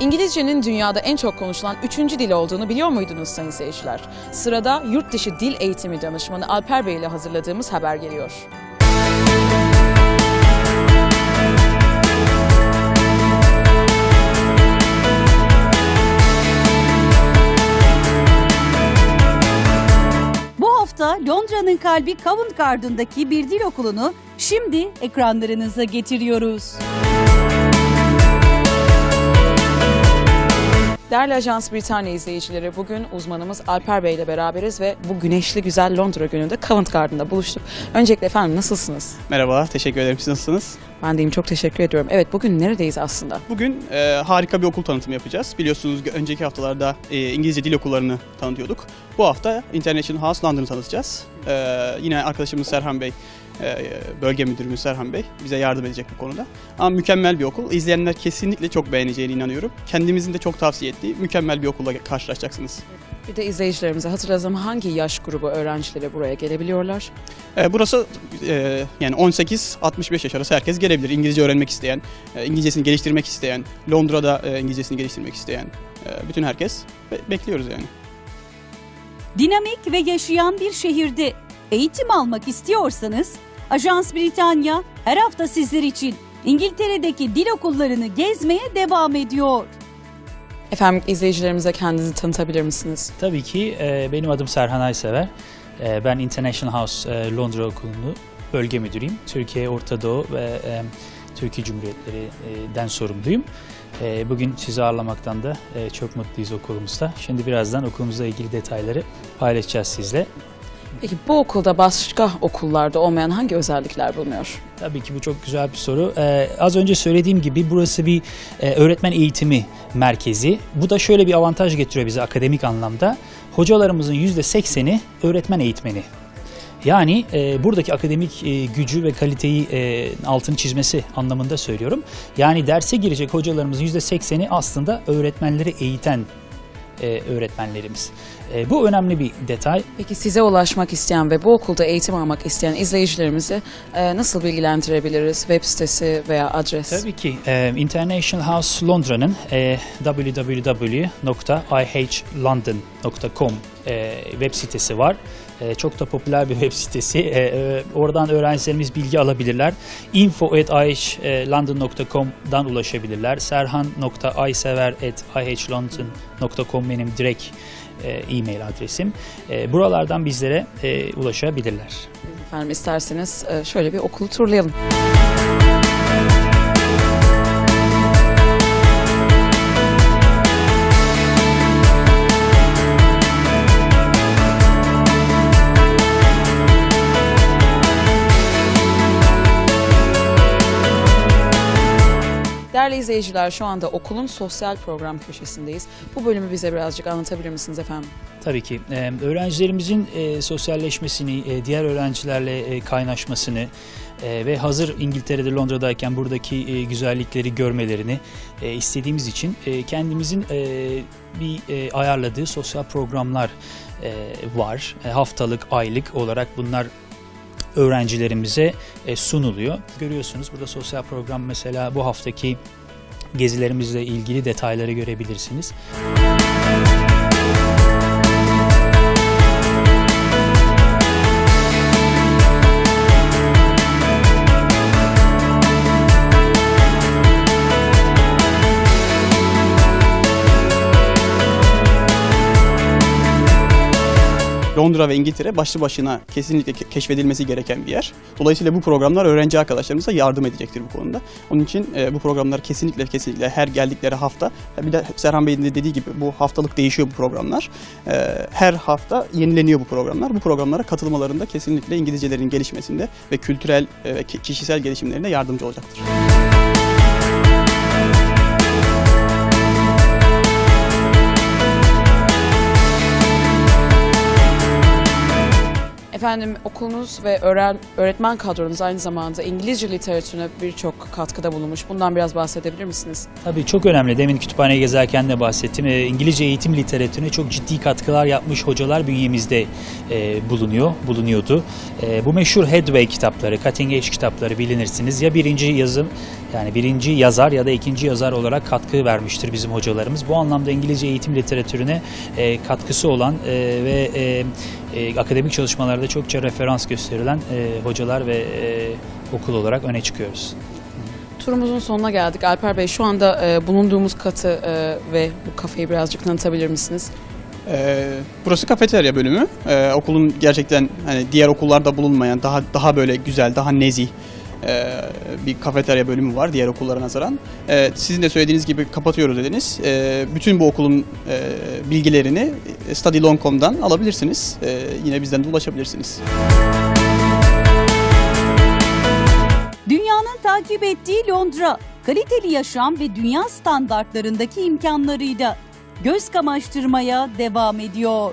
İngilizcenin dünyada en çok konuşulan üçüncü dil olduğunu biliyor muydunuz sayın seyirciler? Sırada yurt dışı dil eğitimi danışmanı Alper Bey ile hazırladığımız haber geliyor. Hafta Londra'nın kalbi Covent Garden'daki bir dil okulunu şimdi ekranlarınıza getiriyoruz. Değerli Ajans Britanya izleyicileri bugün uzmanımız Alper Bey ile beraberiz ve bu güneşli güzel Londra gününde Covent Garden'da buluştuk. Öncelikle efendim nasılsınız? Merhaba, teşekkür ederim. Siz nasılsınız? Ben deyim çok teşekkür ediyorum. Evet bugün neredeyiz aslında? Bugün e, harika bir okul tanıtımı yapacağız. Biliyorsunuz önceki haftalarda e, İngilizce dil okullarını tanıtıyorduk. Bu hafta International House London'ı tanıtacağız. E, yine arkadaşımız Serhan Bey, bölge müdürümüz Serhan Bey bize yardım edecek bu konuda. Ama mükemmel bir okul. İzleyenler kesinlikle çok beğeneceğine inanıyorum. Kendimizin de çok tavsiye ettiği mükemmel bir okulla karşılaşacaksınız. Bir de izleyicilerimize hatırlatalım hangi yaş grubu öğrencileri buraya gelebiliyorlar? E, burası e, yani 18-65 yaş arası herkes gelebilir. İngilizce öğrenmek isteyen, e, İngilizcesini geliştirmek isteyen, Londra'da e, İngilizcesini geliştirmek isteyen e, bütün herkes be- bekliyoruz yani. Dinamik ve yaşayan bir şehirde eğitim almak istiyorsanız Ajans Britanya her hafta sizler için İngiltere'deki dil okullarını gezmeye devam ediyor. Efendim izleyicilerimize kendinizi tanıtabilir misiniz? Tabii ki e, benim adım Serhan Aysever. E, ben International House e, Londra Okulu'nu bölge müdürüyüm. Türkiye, Orta Doğu ve e, Türkiye Cumhuriyetleri'den sorumluyum. E, bugün sizi ağırlamaktan da e, çok mutluyuz okulumuzda. Şimdi birazdan okulumuzla ilgili detayları paylaşacağız sizle. Peki bu okulda başka okullarda olmayan hangi özellikler bulunuyor? Tabii ki bu çok güzel bir soru. Ee, az önce söylediğim gibi burası bir e, öğretmen eğitimi merkezi. Bu da şöyle bir avantaj getiriyor bize akademik anlamda. Hocalarımızın %80'i öğretmen eğitmeni. Yani e, buradaki akademik e, gücü ve kaliteyi e, altını çizmesi anlamında söylüyorum. Yani derse girecek hocalarımızın %80'i aslında öğretmenleri eğiten e, öğretmenlerimiz. E, bu önemli bir detay. Peki size ulaşmak isteyen ve bu okulda eğitim almak isteyen izleyicilerimizi e, nasıl bilgilendirebiliriz? Web sitesi veya adres? Tabii ki e, International House Londra'nın e, www.ihlondon.com e, web sitesi var. E, çok da popüler bir web sitesi. E, e, oradan öğrencilerimiz bilgi alabilirler. info.ihlondon.com'dan ulaşabilirler. serhan.aysever.ihlondon.com benim direkt e-mail adresim. Buralardan bizlere ulaşabilirler. Efendim isterseniz şöyle bir okulu turlayalım. Değerli izleyiciler şu anda okulun sosyal program köşesindeyiz. Bu bölümü bize birazcık anlatabilir misiniz efendim? Tabii ki. Ee, öğrencilerimizin e, sosyalleşmesini, e, diğer öğrencilerle e, kaynaşmasını e, ve hazır İngiltere'de Londra'dayken buradaki e, güzellikleri görmelerini e, istediğimiz için e, kendimizin e, bir e, ayarladığı sosyal programlar e, var. E, haftalık, aylık olarak bunlar öğrencilerimize e, sunuluyor. Görüyorsunuz burada sosyal program mesela bu haftaki gezilerimizle ilgili detayları görebilirsiniz. Londra ve İngiltere başlı başına kesinlikle ke- keşfedilmesi gereken bir yer. Dolayısıyla bu programlar öğrenci arkadaşlarımıza yardım edecektir bu konuda. Onun için e, bu programlar kesinlikle kesinlikle her geldikleri hafta, e, bir de Serhan Bey'in de dediği gibi bu haftalık değişiyor bu programlar. E, her hafta yenileniyor bu programlar. Bu programlara katılmalarında kesinlikle İngilizcelerin gelişmesinde ve kültürel ve ki- kişisel gelişimlerinde yardımcı olacaktır. Efendim okulunuz ve öğretmen kadronuz aynı zamanda İngilizce literatürüne birçok katkıda bulunmuş. Bundan biraz bahsedebilir misiniz? Tabii çok önemli. Demin kütüphaneye gezerken de bahsettim. Ee, İngilizce eğitim literatürüne çok ciddi katkılar yapmış hocalar bünyemizde e, bulunuyor, bulunuyordu. E, bu meşhur Headway kitapları, Cutting Edge kitapları bilinirsiniz. Ya birinci yazım, yani birinci yazar ya da ikinci yazar olarak katkı vermiştir bizim hocalarımız. Bu anlamda İngilizce eğitim literatürüne e, katkısı olan ve akademik çalışmalarda çokça referans gösterilen e, hocalar ve e, okul olarak öne çıkıyoruz. Turumuzun sonuna geldik. Alper Bey şu anda e, bulunduğumuz katı e, ve bu kafeyi birazcık tanıtabilir misiniz? Ee, burası kafeterya bölümü. Ee, okulun gerçekten hani diğer okullarda bulunmayan daha daha böyle güzel, daha nezih e, bir kafeterya bölümü var diğer okullara nazaran. Ee, sizin de söylediğiniz gibi kapatıyoruz dediniz. Ee, bütün bu okulun e, bilgilerini studylong.com'dan alabilirsiniz. Ee, yine bizden de ulaşabilirsiniz. Dünyanın takip ettiği Londra, kaliteli yaşam ve dünya standartlarındaki imkanlarıyla göz kamaştırmaya devam ediyor.